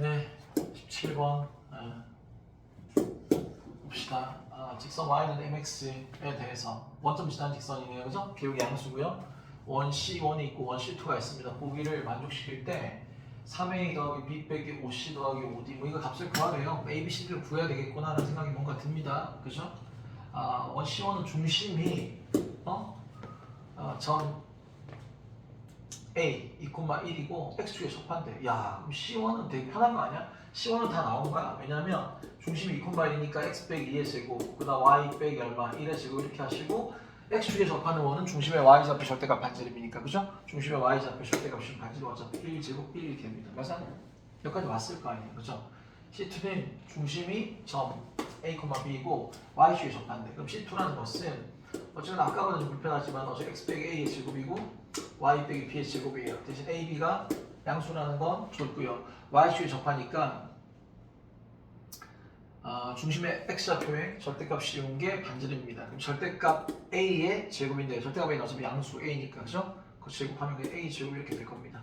네, 17번 아, 봅시다. 아, 직선 y는 mx에 대해서 원점 지난 직선이네요, 그죠? 기울기 양수고요. 원 C1이 있고 원 C2가 있습니다. 보기를 만족시킬 때 3a 더하기 b 빼기 5c 더하기 5d 뭐 이거 값을 구하래요. a, b, c를 구해야 되겠구나라는 생각이 뭔가 듭니다. 그죠? 아, 원 C1은 중심이 어? 아, 전 A 2,1이고 x축에 접한대. 야, 그럼 C1은 되게 편한 거 아니야? C1은 다 나온 거야. 왜냐면 중심이 2,1이니까 x 빼기 2의 제곱, 그다음 y 빼기 얼마 1의 제곱 이렇게 하시고 x축에 접하는 원은 중심의 y좌표 절대값 반지름이니까 그죠? 중심의 y좌표 절대값이 반지름 어차피 1 제곱 1이 됩니다. 맞아? 여기까지 왔을 거 아니에요, 그죠? C2는 중심이 점 A, B이고 y축에 접한대. 그럼 C2라는 것은 어쨌든 아까보다 좀 불편하지만 어차피 x 빼기 a의 제곱이고 y 빼기 b의 제곱이에요. 대신 a, b가 양수라는 건 좋고요. y축에 접하니까 아, 중심의 x좌표에 절대값 씌운 게 반지름입니다. 그럼 절대값 a의 제곱인데 절대값 a는 어차피 양수 a니까 그죠? 그 제곱하면 그 a 제곱 이렇게 될 겁니다.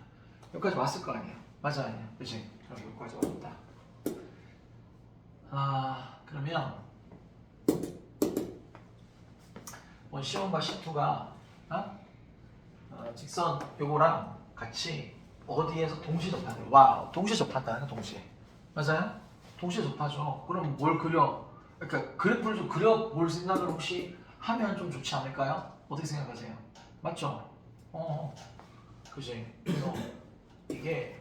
여기까지 왔을 거 아니에요. 맞아 아니에요. 그치? 그럼 여기까지 왔다. 아 그러면 원 C1과 C2가 어? 어, 직선 요거랑 같이 어디에서 동시에 접한대. 와, 동시에 접한다는 동시에. 맞아요? 동시에 접하죠. 그럼 뭘 그려? 그러니까 그래프를 좀 그려 볼 생각을 혹시 하면 좀 좋지 않을까요? 어떻게 생각하세요? 맞죠? 어, 그지. 그래서 이게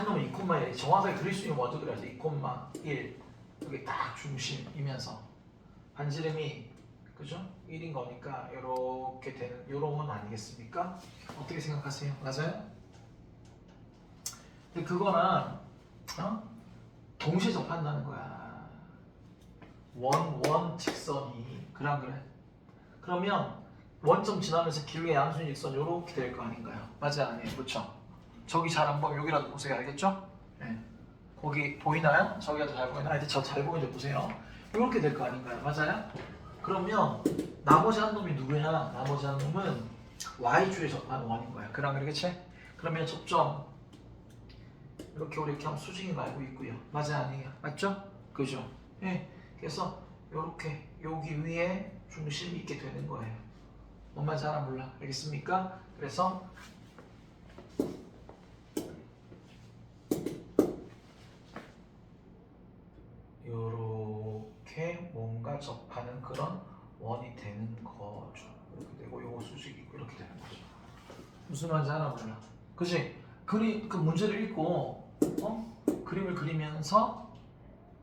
한놈 2,1 정확하게 그릴 수 있는 먼저 그려야죠. 2,1 여기 딱 중심이면서 반지름이 그죠? 1인 거니까 이렇게 되는 이런 건 아니겠습니까? 어떻게 생각하세요? 맞아요? 근데 그거는 어? 동시에 접한다는 거야. 원, 원 직선이 그랑 그래. 그러면 원점 지나면서 기울기 양순 직선 이렇게 될 거 아닌가요? 맞아 아니에요? 그렇죠? 저기 잘 안 보면 여기라도 보세요. 알겠죠? 네. 거기 보이나요? 저기라도 잘 보이나요? 하여튼 저잘 보이는데 보세요. 이렇게 될 거 아닌가요? 맞아요? 그러면 나머지 한 놈이 누구냐? 나머지 한 놈은 y주에 접하는 원인 거야. 그랑 그러겠지? 그러면 접점 이렇게 우리 이렇게 하면 수직이 말고 있고요. 맞아 아니에요? 맞죠? 그죠? 예. 그래서 이렇게 여기 위에 중심이 있게 되는 거예요. 뭔 말인지 알아 몰라? 알겠습니까? 그래서 요렇게 뭔가 접하는 그런 원이 되는 거죠. 이렇게 되고 요거 있고 이렇게 되는 거죠. 무슨 말인지 알아 몰라? 그지? 그리 그 문제를 읽고 어? 그림을 그리면서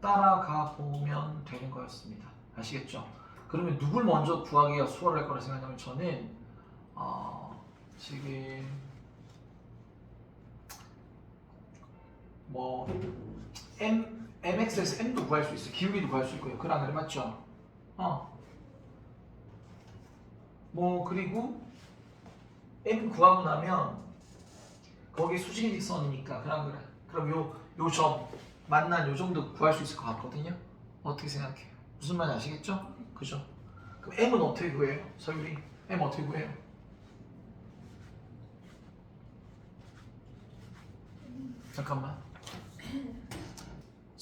따라가 보면 되는 거였습니다. 아시겠죠? 그러면 누굴 먼저 구하기가 수월할 거라 생각하면 저는 어, 지금 뭐 M MX에서 M도 구할 수 있어. 기울기도 구할 수 있고요. 그랑 그래 맞죠? 어. 뭐 그리고 M 구하고 나면 거기 수직인 직선이니까 그랑 그래. 그럼 요 요 점 만난 요 정도 구할 수 있을 것 같거든요. 어떻게 생각해요? 무슨 말인지 아시겠죠? 그죠? 그럼 M은 어떻게 구해요? 서율이 M 어떻게 구해요? 잠깐만.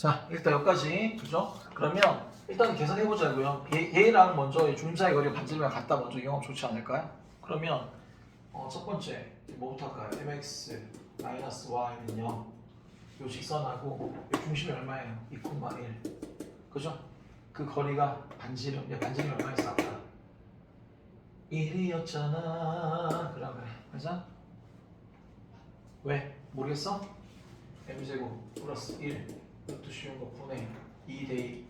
자, 일단 여기까지 그죠? 그러면 일단 계산해 보자고요. 얘, 얘랑 먼저 이 중심사의 거리가 반지름이랑 같다 먼저 이용하면 좋지 않을까요? 그러면 어, 첫 번째 뭐부터 할까요? mx 마이너스 y는 0. 요 직선하고 요 중심이 얼마예요? 2,1. 그죠? 그 거리가 반지름, 얘 반지름이 얼마였어 아까? 1이었잖아. 그러면 맞아? 왜? 모르겠어? m제곱 플러스 1 이것도 쉬운 거 분의 2대2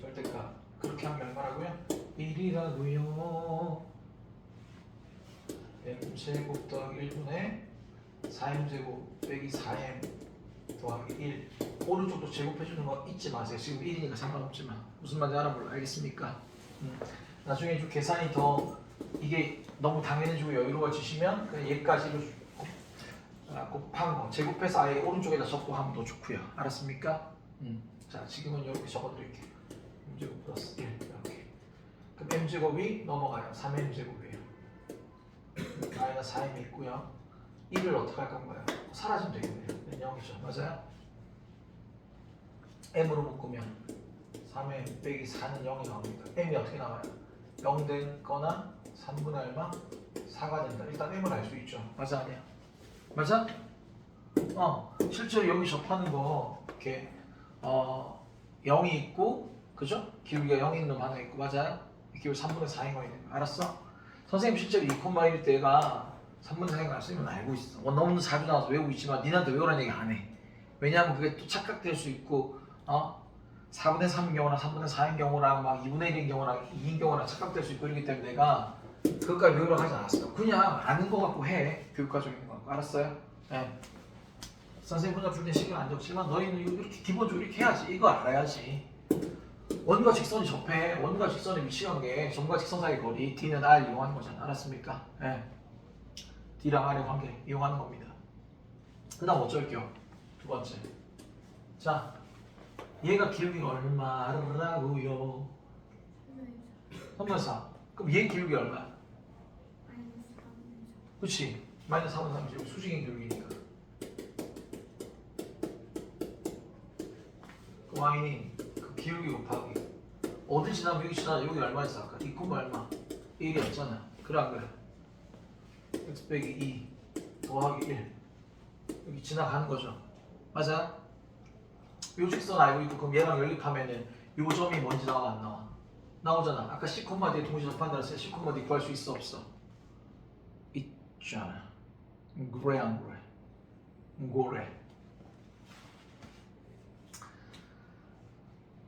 절대값. 그렇게 하면 얼마라고요? 1이라고요. m제곱 더하기 1분의 4m제곱 빼기 4m 더하기 1 오른쪽도 제곱해주는 거 잊지 마세요. 지금 1이니까 상관없지만 무슨 말인지 알아볼라. 알겠습니까? 음. 나중에 좀 계산이 더 이게 너무 당연해지고 여유로워지시면 얘까지로 아, 곱한 거 제곱해서 아예 오른쪽에다 적고 하면 더 좋고요. 알았습니까? 음. 자 지금은 이렇게 적어드릴게요. m제곱 플러스 1 이렇게. 그럼 m제곱이 넘어가요. 3m제곱이에요. 마이너스 마이너스 4m이 있고요 1을 어떻게 할 건가요? 사라지면 되겠네요 0이죠 맞아요? m으로 묶으면 3m 빼기 4는 0이 나옵니다 m이 어떻게 나와요? 0 되거나 3분의 얼마? 4가 된다 일단 m을 알 수 있죠 맞아 아니야? 맞아? 어 실제로 여기 접하는 거 이렇게 어 0이 있고 그죠? 기울기가 0이 있는 놈 하나 있고 맞아요? 기울기 3분의 4인 거 있는 거 알았어? 선생님 실제로 2콤마일 때가 3분의 4인 거 알수있면 알고 있어 어, 너무 자주 나와서 외우고 있지만 니한테 외우라는 얘기 안해 왜냐하면 그게 또 착각될 수 있고 어? 4분의 3인 경우나 3분의 4인 경우랑 막 2분의 1인 경우나 2인 경우나 착각될 수 있고 이러기 때문에 내가 그것까지 외우라고 하지 않았어 그냥 아는 거 갖고 해 교육과정인 거 알았어요? 네. 선생님 혼자 풀때 시간 안 적지만 너희는 이렇게 기본적으로 이렇게 해야지 이거 알아야지 원과 직선이 접해 원과 직선의 위치한 게 점과 직선 사이 거리 D는 R 이용하는 거잖아 알았습니까? 예. D랑 R의 관계 이용하는 겁니다 그 다음 어쩔게요 두 번째 자 얘가 기울기가 얼마라고요? 3분의 4 그럼 얘 기울기 얼마야? 그치 마이너스 4분의 3이지 수직인 기울기니까. 그 y는 그 기울기 곱하기. 어디 지나면 여기 지나 여기 얼마 있어 아까. 2 얼마. 1이었잖아. 그래 안 그래? x 빼기 2 더하기 1 여기 지나가는 거죠. 맞아? 요 직선 알고 있고 그럼 얘랑 연립하면은 요 점이 뭔지 나와 안 나와? 나오잖아. 아까 C, D에 동시 접한다 했을 때 C, D 구할 수 있어 없어? 있잖아 그래 안 그래? 그래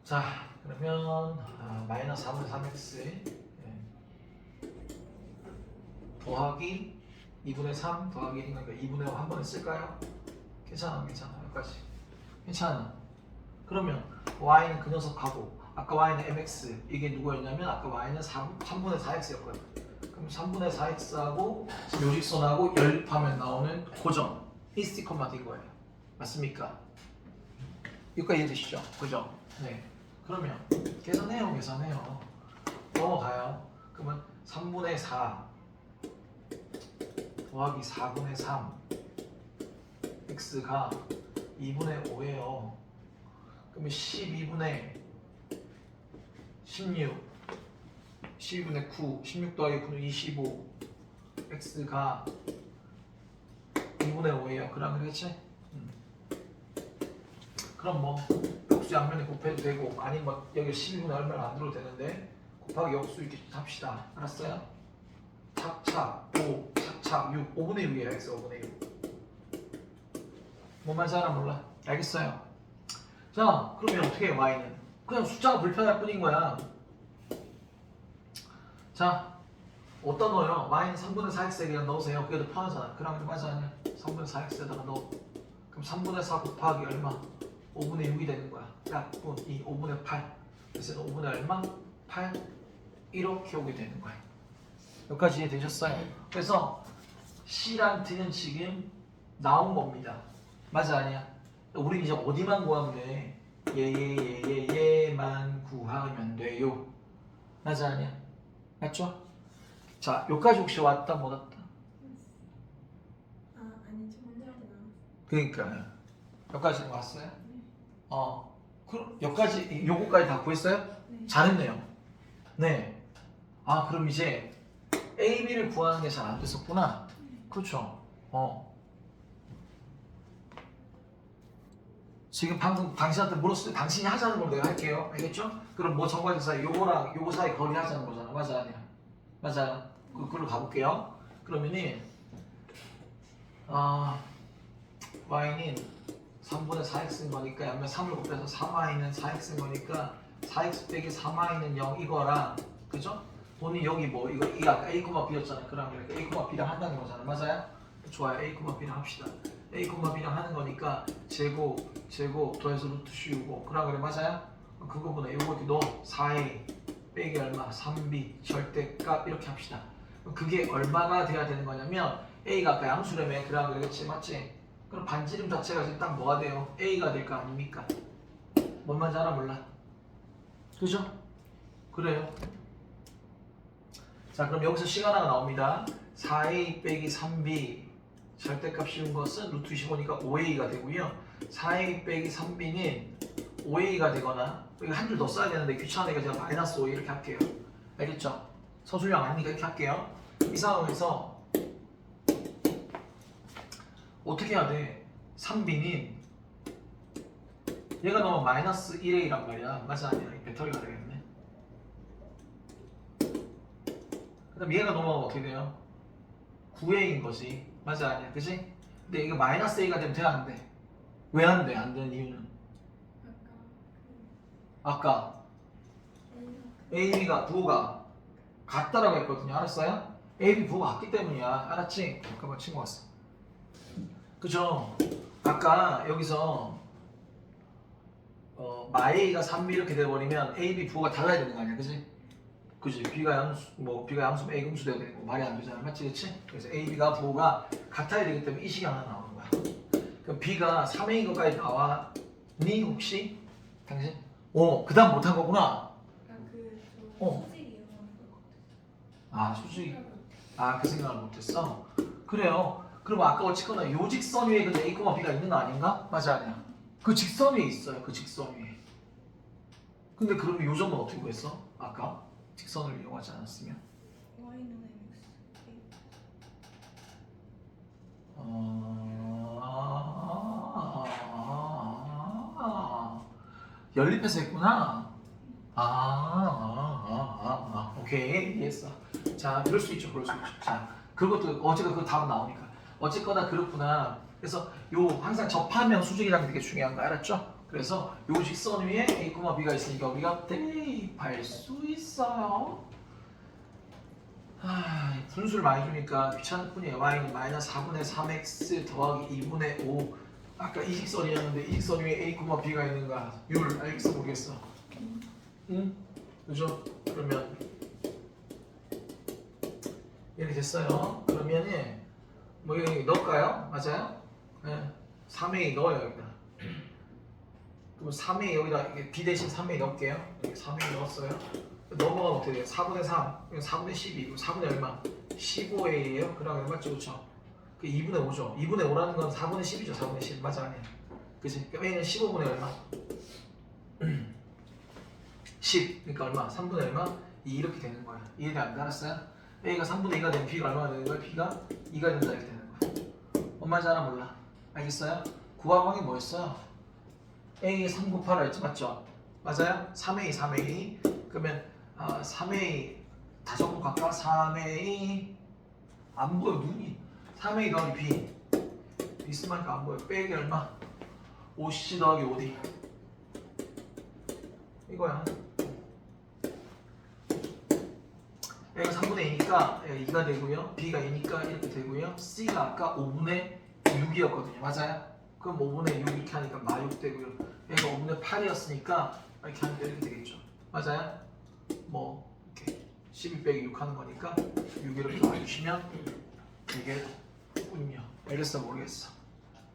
자 그러면 아, 마이너스 3분의 3x 예. 더하기 2분의 3 더하기 1이니까 2분의 5 한 번에 쓸까요? 괜찮아 괜찮아 여기까지 괜찮아 그러면 y는 그 녀석하고 아까 y는 mx 이게 누구였냐면 아까 y는 3, 3분의 4x였거든 그럼 3분의 4x하고 요직선하고 연립하면 나오는 고정 이 스티커만 된 거예요 맞습니까? 여기까지 이해되시죠? 그죠? 네 그러면 계산해요 계산해요 넘어가요 그러면 3분의 4 더하기 4분의 3 x가 2분의 5예요 그러면 12분의 16 12분의 9 16 더하기 9는 25 x가 2분의 5예요 그럼 그렇지? 음. 그럼 뭐 역수 양면에 곱해도 되고 아니면 뭐 여기 12분의 얼마를 안 들어도 되는데 곱하기 역수 이렇게 합시다 알았어요? 착착 5 착착 6 5분의 6이에요 x 5분의 6뭔 말인지 알아 몰라? 알겠어요 자 그러면 어떻게 해요 y는? 그냥 숫자가 불편할 뿐인 거야 자 어디다 넣어요? y는 3분의 4x에 그냥 넣으세요 그게 더 편하잖아 그럼 좀 맞아 아니야 3분의 4x에다가 넣어 그럼 3분의 4 곱하기 얼마? 5분의 6이 되는 거야 약분 2 5분의 8 그래서 5분의 얼마? 8 이렇게 오게 되는 거야 여기까지 이해되셨어요? 그래서 C란 T는 지금 나온 겁니다 맞아 아니야? 우리 이제 어디만 구하면 돼? 얘 얘 얘 얘 얘만 구하면 돼요 맞아 아니야? 맞죠? 자 여기까지 혹시 왔다 못 왔다? 아 아니 저 먼저 하지 나. 그러니까 여기까지 왔어요? 어 그럼 여기까지 요거까지 다 구했어요? 네. 잘했네요 네. 아 그럼 이제 A, B를 구하는 게 잘 안 됐었구나 그렇죠 어 지금 방금 당신한테 물었을 때 당신이 하자는 걸 내가 할게요 알겠죠? 그럼 뭐 정관지 사이 요거랑 요거 사이 거리 하자는 거잖아 맞아 아니야. 맞아요 그, 그걸로 가볼게요. 그러면은 아 y는 3분의 4x인 거니까 양면 3을 곱해서 3y는 4x인 거니까 4x 빼기 3y는 0 이거랑 그죠? 본인 여기 뭐 이거 이 아까 a, b였잖아요 그러니까 a, b랑 한다는 거잖아요 맞아요? 좋아요. A, b랑 합시다. A, b랑 하는 거니까 제곱 제곱 더해서 루트 씌우고 그럼 그래. 맞아요? 그거보다 요거 넣어. 4a 빼기 얼마 3b 절대값 이렇게 합시다 그게 얼마가 돼야 되는 거냐면 a가 아까 양수라며 그럼 그랬지 맞지? 그럼 반지름 자체가 지금 딱 뭐가 돼요? a가 될 거 아닙니까? 뭔 말인지 알아 몰라? 그죠? 그래요 자 그럼 여기서 시간 하나 나옵니다 4a 빼기 3b 절대값 씌운 것은 루트 25니까 5a가 되고요. 4a 빼기 3b는 5a가 되거나 한 줄 더 써야 되는데 귀찮으니까 제가 마이너스 5 이렇게 할게요. 알겠죠? 서술량 아니니까 이렇게 할게요. 이 상황에서 어떻게 해야 돼? 3b는 얘가 너무 마이너스 1a란 말이야. 맞아 아니야? 이 배터리가 되겠네. 그 다음 얘가 넘어가면 어떻게 돼요? 9a인 거지. 맞아 아니야? 그지? 근데 이거 마이너스 a가 되면 돼안 돼? 왜 안 돼? 안 되는 이유는 아까 AB가 부호가 같다라고 했거든요. 알았어요? AB 부호가 같기 때문이야. 알았지? 잠깐만 친구 왔어. 그죠? 아까 여기서 어, 마A가 3B 이렇게 돼버리면 AB 부호가 달라야 되는 거 아니야, 그지? 그지? B가 양수, 뭐 B가 양수면 A 음수 돼야 되는 거 말이 안 되잖아, 맞지, 그치? 그래서 AB가 부호가 같아야 되기 때문에 이 식이 하나 나오는 거야. 그럼 B가 3A인 것까지 나와니 혹시? 당신? 어, 그 다음 못한 거구나. 어. 아, 수직. 아, 그 생각을 못했어? 그래요. 그럼 아까 어쨌거나 요 직선 위에 근데 A, B가 있는 거 아닌가? 맞아, 아니야. 그 직선 위에 있어요. 그 직선 위에. 근데 그러면 요 점은 어떻게 구했어? 아까 직선을 이용하지 않았으면? 아, 연립해서 했구나. 아, 아, 아, 아, 아. 오케이, 이해했어. 자, 그럴 수 있죠, 그럴 수 있죠. 자, 그것도 어제가 그 답은 나오니까. 어쨌거나 그렇구나. 그래서 요 항상 접하면 수직이라는 게 되게 중요한 거 알았죠? 그래서 요 직선 위에 A, B가 있으니까 우리가 대입할 수 있어요. 아, 분수를 많이 주니까 귀찮을 뿐이에요. y는 마이너스 4분의 3x 더하기 2분의 5. 아까 이 직선이었는데 이 직선 위에 a, b가 있는가? 율 알겠어 모르겠어? 응? 그죠? 그러면 이렇게 됐어요. 그러면은 뭐 여기 넣을까요? 맞아요? 네. 3a 넣어요 여기다. 그럼 3a 여기다 이게 b 대신 3a 넣을게요. 여기 3a 넣었어요. 넘어가면 어떻게 돼요? 4분의 3, 이거 4분의 12, 그럼 4분의 얼마? 15a예요? 그러면 맞죠, 그렇죠? 그 2분의 5죠. 2분의 5라는 건 4분의 10이죠, 4분의 10 맞아 아니야? 그지? 그럼 a는 15분의 얼마? 10, 그러니까 얼마? 3분의 얼마? 2 이렇게 되는 거야. 이해돼 안 돼? 알았어요? a가 3분의 2가 되면 b가 얼마가 되는 거야? b가 2가 된다 이렇게 되는 거야. 뭔 말인지 알아 몰라? 알겠어요? 구하방이 뭐였어요? a에 3 곱하라 했지 맞죠? 맞아요? 3a, 3a 그러면 아, 3A 다섯 번 갈까? 3A 안 보여 눈이 3A 더하기 B 비스마니까 안 보여. 빼기 얼마? 5C 더하기 5D 이거야. A가 3분의 2니까 2가 되고요. B가 2니까 이렇게 되고요. C가 아까 5분의 6이었거든요. 맞아요? 그럼 5분의 6 이렇게 하니까 마6 되고요. A가 5분의 8이었으니까 이렇게 하니까 이렇게 되겠죠. 맞아요? 뭐 이렇게 12 빼기 6 하는 거니까 6 이렇게 와주시면 이게 군요 알겠어 모르겠어.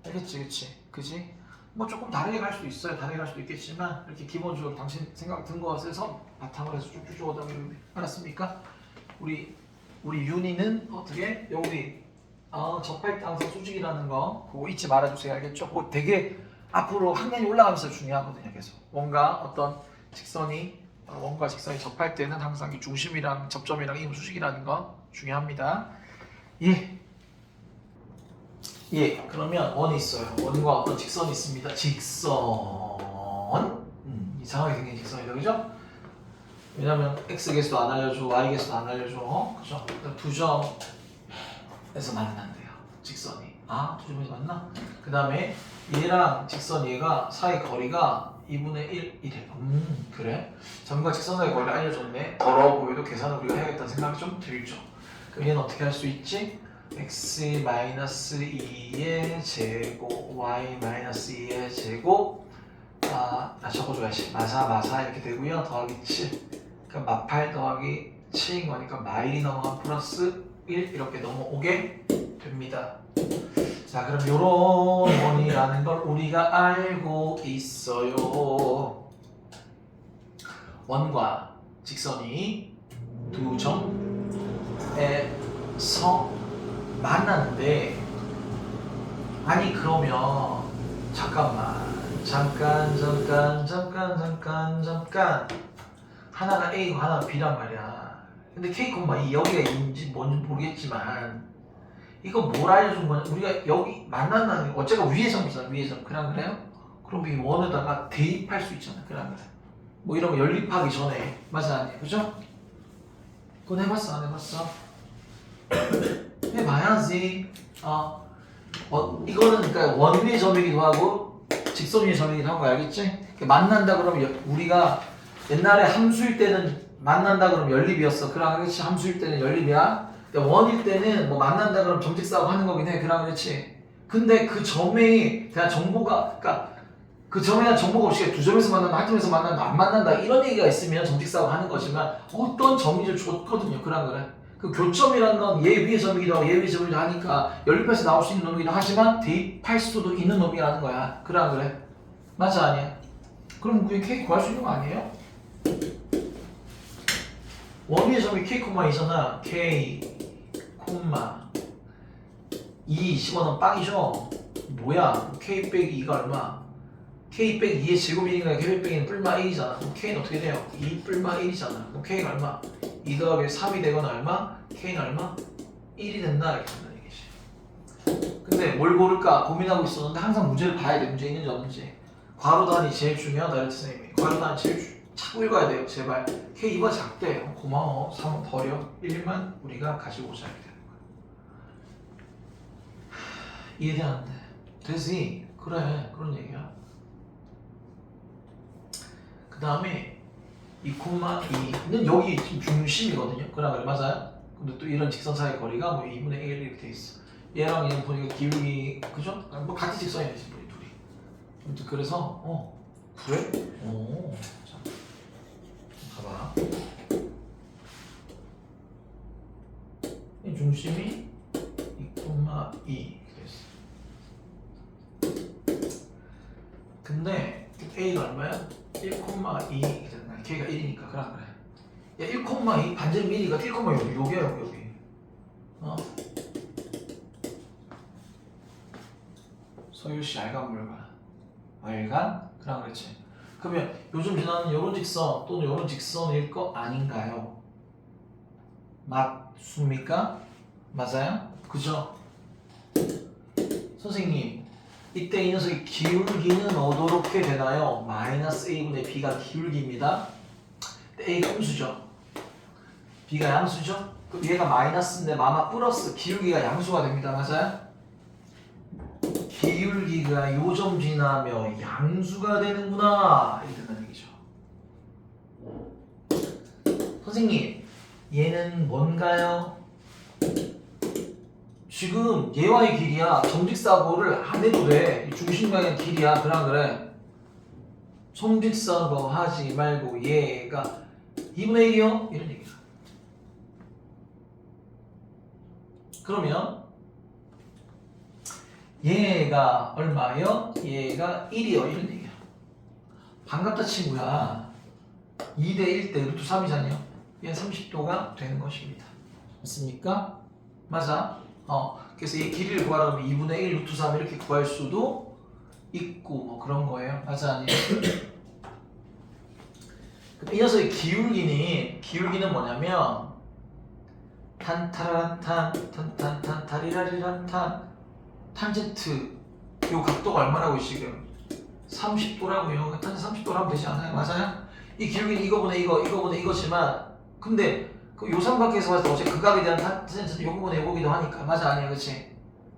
알겠지 그치? 그지? 뭐 조금 다르게 갈 수도 있어요. 다르게 갈 수도 있겠지만 이렇게 기본적으로 당신 생각 든 것에서 바탕을 해서 쭉쭉 쭉 오다면 알았습니까? 우리 우리 윤희는 어떻게? 여기 어, 항상 수직이라는 거 그거 잊지 말아주세요. 알겠죠? 그거 되게 앞으로 학년이 올라가면서 중요하거든요 계속. 뭔가 어떤 직선이 어, 원과 직선이 접할 때는 항상 이 중심이랑 접점이랑 이 수직이라는 거 중요합니다. 예. 예. 그러면 원이 있어요. 원과 어떤 직선이 있습니다. 직선. 음, 이상하게 생긴 직선이다, 그죠? 왜냐면 x 개수도 안 알려줘, y 개수도 안 알려줘, 어? 그죠? 두 점에서 만난대요. 직선이. 아, 두 점에서 만나? 그 다음에 얘랑 직선 얘가 사이 거리가 2분의 1 이래. 음, 그래? 점과 직선의 거리를 알려줬네. 더러워 보여도 계산을 우리가 해야겠다는 생각이 좀 들죠. 그럼 얘는 어떻게 할 수 있지? X 마이너스 2의 제곱, y 마이너스 2의 제곱, 아, 아 적어줘야지. 마사, 마사 이렇게 되고요. 더하기 7. 그러니까 마8 더하기 7인 거니까 마일이 넘어간 플러스 1 이렇게 넘어오게 됩니다. 자 그럼 요런 원이라는 걸 우리가 알고 있어요 원과 직선이 두 점에 만났는데 아니 그러면 잠깐만 잠깐 잠깐 잠깐 잠깐 잠깐. 하나가 A고 하나가 B란 말이야. 근데 K, 이 여기가 인지 뭔지 모르겠지만 이거 뭘 알려준 거냐? 우리가 여기 게 어째가 위의 점 그냥 그래요? 그럼 이 원에다가 대입할 수 있잖아 그냥 그래. 뭐 이런 거 연립하기 전에. 맞아 아니에요? 그죠? 그건 해봤어 안 해봤어? 해봐야지. 어, 어 이거는 그러니까 원위의 점이기도 하고 직선위의 점이기도 하고 알겠지? 만난다 그러면 여- 우리가 옛날에 함수일 때는 만난다 그러면 연립이었어. 그랑 그렇지 함수일 때는 연립이야. 근데 원일 때는 뭐 만난다 그러면 싸움 하는 거긴 해. 그랑 그렇지. 근데 그 점에 대한 정보가 그러니까 그 점에 대한 정보가 없이 두 점에서 만난다 한 점에서 만난다 안 만난다. 이런 얘기가 있으면 싸움 하는 거지만 어떤 점인지 줬거든요. 그랑 그래 그 교점이라는 건얘 위의 점이기도 하고 얘 위의 점이기도 하니까 연립해서 나올 수 있는 놈이기도 하지만 대입할 수도 있는 놈이라는 거야. 그랑 그래? 맞아 아니야? 그럼 그게 K 구할 수 있는 거 아니에요? 원위의 점이 K, 2잖아. K, 2 집어넣으면 빵이죠? 뭐야? K 빼기 2가 얼마 K 빼기 2의 제곱이니까 K 빼기는 뿔마 1이잖아. 그럼 K는 어떻게 돼요? 2 뿔마 1이잖아. 그럼 K가 얼마? 2 더하기 3이 되거나 얼마? K는 얼마? 1이 된다. 이렇게 된다는 얘기지. 근데 뭘 고를까 고민하고 있었는데 항상 문제를 봐야 돼. 문제 있는지 없는지. 괄호단이 제일 중요하다 이랬지 선생님이. 괄호단이 제일 주, 자꾸 읽어야 돼요. 제발. K 2번 작대. 어, 고마워. 3은 버려. 1만 우리가 가지고 오자. 이렇게 되는 거야. 하, 이해되는데. 되지 그래. 그런 얘기야 그 다음에 2 콤마 2는 여기 지금 중심이거든요. 그래 맞아요? 근데 또 이런 직선 사이 거리가 뭐 2분의 1 이렇게 돼 있어. 얘랑 얘는 보니까 기울기 그죠? 아, 뭐 같은 직선이네 지금 우리 둘이. 아무튼 그래서 어 그래? 오 자, 봐봐. 이 중심이 2,2 이렇게 됐어. 근데 A가 얼마야? 1,2 이렇게 되는 거야 K가 1이니까 그래 그래 야 1,2 반지름 1이가 1,6 여기 여기야 여기 여기 어? 서유시 알간 물관 알간? 그럼 그렇지 그러면 요즘 지나는 요런 직선 또는 요런 직선일 거 아닌가요? 맞습니까? 맞아요? 그죠? 선생님 이때 이 녀석이 기울기는 어떻게 되나요? 마이너스 a분의 b가 기울기입니다 a가 음수죠 b가 양수죠? 그럼 얘가 마이너스인데 마마 플러스 기울기가 양수가 됩니다 맞아요? 기울기가 요점 지나며 양수가 되는구나 된다는 얘기죠 선생님 얘는 뭔가요? 지금 얘와의 길이야. 점직사고를 안 해도 돼. 중심방의 길이야. 그랑 그래. 점직사고 하지 말고 얘가 2분의 1이요? 이런 얘기야. 그러면 얘가 얼마요? 얘가 1이요. 이런 얘기야. 반갑다 친구야. 2대 1대 루트 3이잖아요. 얘 30도가 되는 것입니다. 맞습니까? 맞아 어 그래서 이 길이를 구하려면 2분의 1 루트 3 이렇게 구할 수도 있고 뭐 그런 거예요 맞아 아니에요? 이 녀석의 기울기는 기울기는 뭐냐면 탄타란탄 탄탄탄 타리라리란탄 탄젠트 요 각도가 얼마라고 지금 30도라고요. 탄젠트 30도라고 하면 되지 않아요? 맞아요? 이 기울기는 이거분의 이거, 이거분의 이거지만 근데 그 요삼각에서 봤을 때 어차피 극각에 대한 탄젠트는 요거분의 요거기도 하니까 맞아 아니야 그치?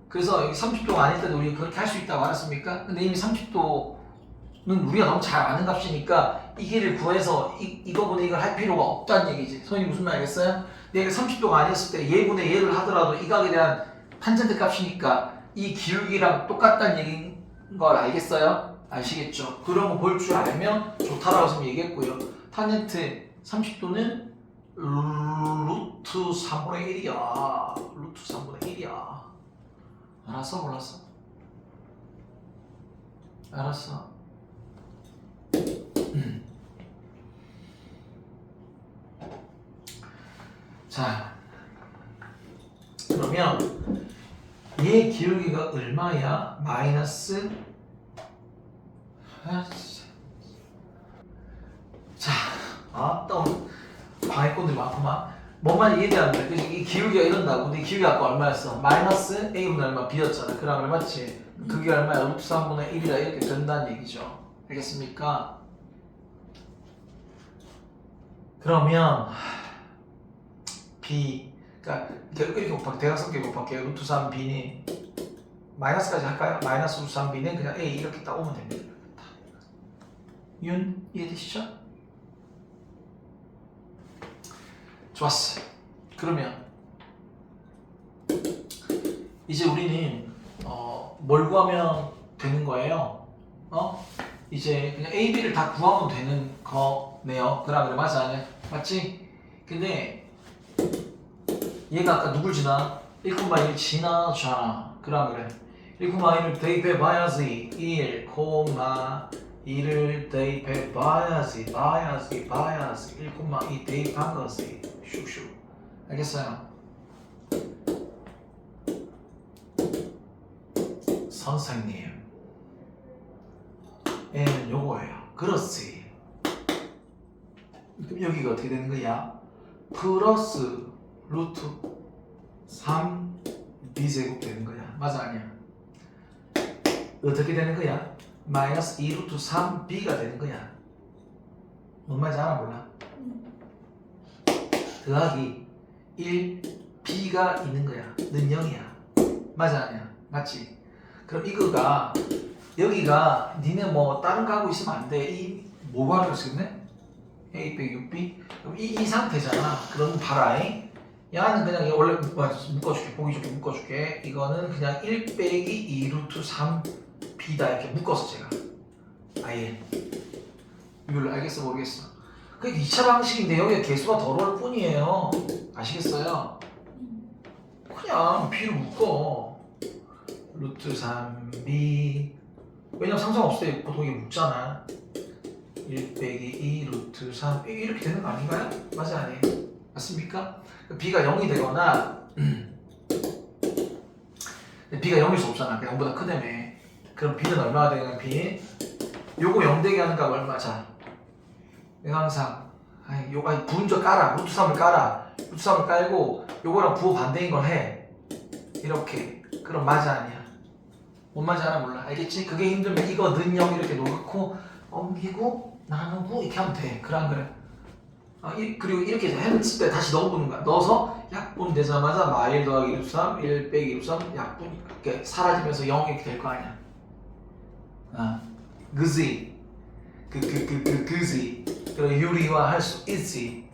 그래서 여기 30도가 아닐 때도 우리가 그렇게 할 수 있다고 알았습니까? 근데 이미 30도는 우리가 너무 잘 아는 값이니까 이 길을 구해서 이, 이거분의 이걸 할 필요가 없다는 얘기지 선생님 무슨 말 알겠어요? 내가 30도가 아니었을 때 얘분의 얘를 하더라도 이 각에 대한 탄젠트 값이니까 이 기울기랑 똑같다는 얘기인 걸 알겠어요? 아시겠죠? 그런 거 볼 줄 알면 좋다라고 지금 얘기했고요. 탄젠트 30도는 루트 3분의 1이야. 루트 3분의 1이야. 알았어? 몰랐어? 알았어. 음. 자, 그러면 얘 기울기가 얼마야? 마이너스 아. 자, 아따 오늘 방해꾼들 많구만 뭐만 이해돼야 돼. 그지? 이 기울기가 이런다고. 근데 이 기울기가 아까 얼마였어? 마이너스 a분의 얼마 b였잖아. 그럼 얼마지? 그게 얼마야? 루트 3분의 1이라 이렇게 된다는 얘기죠. 알겠습니까? 그러면 b 그러니까 이렇게 곱할게 대각선끼리 곱할게요. 루트 3 b니 마이너스까지 할까요? 마이너스 루트 3 b는 그냥 a 이렇게 딱 오면 됩니다. 윤 이해되시죠? 좋았어. 그러면 이제 우리는 어, 뭘 구하면 되는 거예요? 어? 이제 그냥 A, B를 다 구하면 되는 거네요. 그라 그래 맞아? 맞지? 근데 얘가 아까 누굴 지나? 1,1 지나잖아. 그라 그래. 1,1을 대입해봐야지. 1, 2를 대입해 봐야지. 봐야지. 봐야지. 1,2 대입한 거지. 슉슉. 알겠어요? 선생님. 얘는 요거예요. 그렇지. 그럼 여기가 어떻게 되는 거야? 플러스 루트 3 b제곱 되는 거야. 맞아 아니야? 어떻게 되는 거야? 마이너스 2 루트 3 b가 되는 거야. 뭔 말인지 알아 몰라? 더하기 1 b가 있는 거야. 는 0이야. 맞아 아니야? 맞지? 그럼 이거가 여기가 니네 뭐 다른 거 하고 있으면 안 돼. 이 뭐가 그랬었네? A 빼기 6B 그럼 이, 이 상태잖아. 그럼 봐라잉. 야는 그냥 원래 묶어, 묶어줄게. 보기 좋게 묶어줄게. 이거는 그냥 1 빼기 2 루트 3B다 이렇게 묶었어 제가. 아예. 이걸로 알겠어 모르겠어. 그 2차 방식인데 여기가 개수가 더러울 뿐이에요. 아시겠어요? 그냥 B를 묶어. 루트 3B 왜냐면 상관없을 때 보통 이게 묶잖아 1 빼기 2 루트 3 이렇게 되는 거 아닌가요? 맞아 아니에요? 맞습니까? B가 0이 되거나 B가 0일 수 없잖아 0보다 크다며 그럼 B는 얼마가 되냐 B. 요거 0 되게 하는 값 얼마 자 내가 항상 아니 요 아니 분조 깔아. 루트 3을 깔아. 루트 3을 깔고 요거랑 부호 반대인 걸 해. 이렇게. 그럼 맞아 아니야? 뭔 말인지 알아 몰라. 알겠지? 그게 힘들면 이거 는 0 이렇게 놓고 옮기고 나누고 이렇게 하면 돼. 그래 안 그래? 아, 이, 그리고 이렇게 했을 때 다시 넣어보는 거야. 넣어서 약분 되자마자 마1 더하기 1 3 1 빼기 1 3 약분 이렇게 사라지면서 0 이렇게 될거 아니야 아, 그지. 그 그 그 그 그지. 그리고 유리화 할수 있지.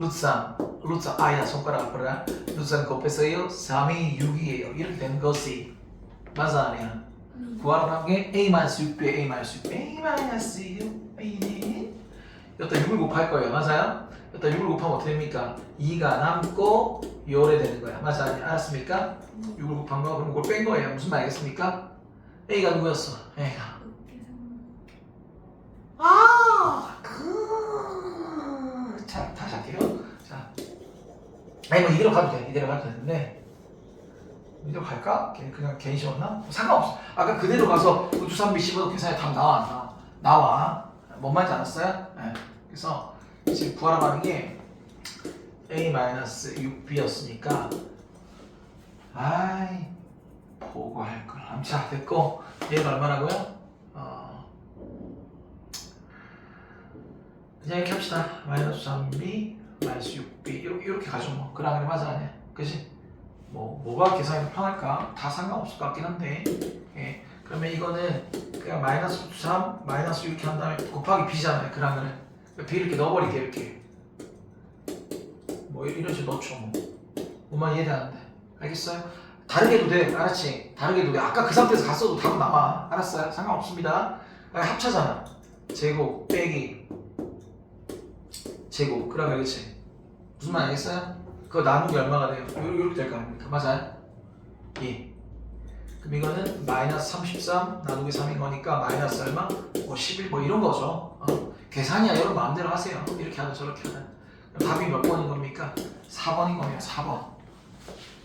3 루트 아야 손가락 앞으로 3 곱해서요 3이 6이에요. 이렇게 된 것이 맞아 아니야? 구하라는 게 A 마이너스 6B A 마이너스 6B A 마이너스 6B는 여기다 6을 곱할 거예요. 맞아요? 여기다 6을 곱하면 어떻게 됩니까? 2가 남고 요래 되는 거야. 맞아 아니야? 알았습니까? 6을 곱한 거? 그럼 그걸 뺀 거예요. 무슨 말 알겠습니까? A가 누구였어? A가 아, 그, 자, 다시 할게요. 자, 아니 뭐 이대로 가도 돼, 이대로 가도 되는데 이대로 갈까? 걔 그냥 괜히 씹었나? 상관없어. 아까 그대로 가서 우주산 B15도 계산에 답 나와, 안 나와, 나와. 뭔 말인지 알았어요? 네. 그래서 지금 구하라고 하는 게 A-6B였으니까 아이 보고 할 걸. 자 됐고 얘가 얼마라고요? 어. 그냥 이렇게 합시다. 마이너스 3b, 마이너스 6b 이렇게, 이렇게 가죠 뭐. 그랑 그래 맞아 아니야? 그지? 뭐 뭐가 계산이 편할까? 다 상관없을 것 같긴 한데. 예. 그러면 이거는 그냥 마이너스 3, 마이너스 6 이렇게 한 다음에 곱하기 b잖아요. 그랑 그래. b 이렇게 넣어버릴게 이렇게. 뭐 이런 식으로 넣죠 뭐. 뭐만 이해되는데. 알겠어요? 다르게 해도 돼. 알았지? 다르게 해도 돼. 아까 그 상태에서 갔어도 답은 나와. 알았어요? 상관없습니다. 아, 합차잖아. 제곱 빼기 제곱 그러면 그렇지 무슨 말 알겠어요? 그거 나누기 얼마가 돼요? 요- 요렇게 될 거 아닙니까? 맞아요? 예 그럼 이거는 마이너스 33 나누기 3인 거니까 마이너스 얼마? 뭐 11, 뭐 이런 거죠 어. 계산이야 여러분 마음대로 하세요 이렇게 하든 저렇게 하든 그럼 답이 몇 번인 겁니까? 4번인 겁니다 4번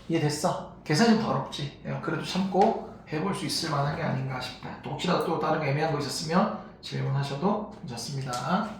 이해됐어? 계산이 좀 더럽지. 예, 그래도 참고 해볼 수 있을 만한 게 아닌가 싶다. 또 혹시라도 또 다른 거 애매한 거 있었으면 질문하셔도 괜찮습니다.